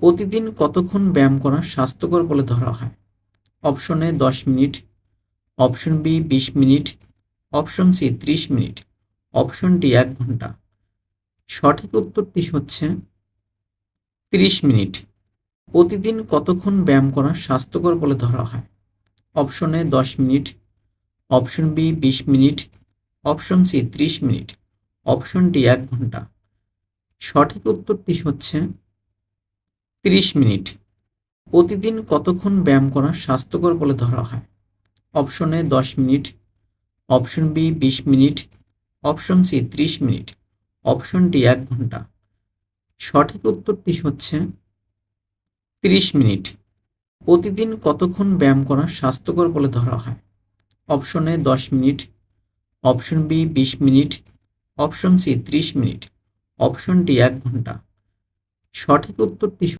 প্রতিদিন কতক্ষণ ব্যায়াম করা স্বাস্থ্যকর বলে ধরা হয়? অপশন এ দশ মিনিট। অপশন বি বিশ মিনিট। অপশন সি ত্রিশ মিনিট। অপশন ডি এক ঘণ্টা। সঠিক উত্তরটি হচ্ছে ত্রিশ মিনিট। প্রতিদিন কতক্ষণ ব্যায়াম করা স্বাস্থ্যকর বলে ধরা হয়? অপশন এ দশ মিনিট। অপশন বি বিশ মিনিট। অপশন সি ত্রিশ মিনিট। অপশন ডি এক ঘণ্টা। সঠিক উত্তরটি হচ্ছে ত্রিশ মিনিট। প্রতিদিন কতক্ষণ ব্যায়াম করা স্বাস্থ্যকর বলে ধরা হয়? অপশন এ দশ মিনিট, অপশন বি বিশ মিনিট, অপশন সি ত্রিশ মিনিট, অপশন ডি এক ঘণ্টা। সঠিক উত্তরটি হচ্ছে ত্রিশ মিনিট। প্রতিদিন কতক্ষণ ব্যায়াম করা স্বাস্থ্যকর বলে ধরা হয়? অপশন এ দশ মিনিট, অপশন বি বিশ মিনিট, অপশন সি ত্রিশ মিনিট, অপশন ডি এক ঘণ্টা। সঠিক উত্তরটি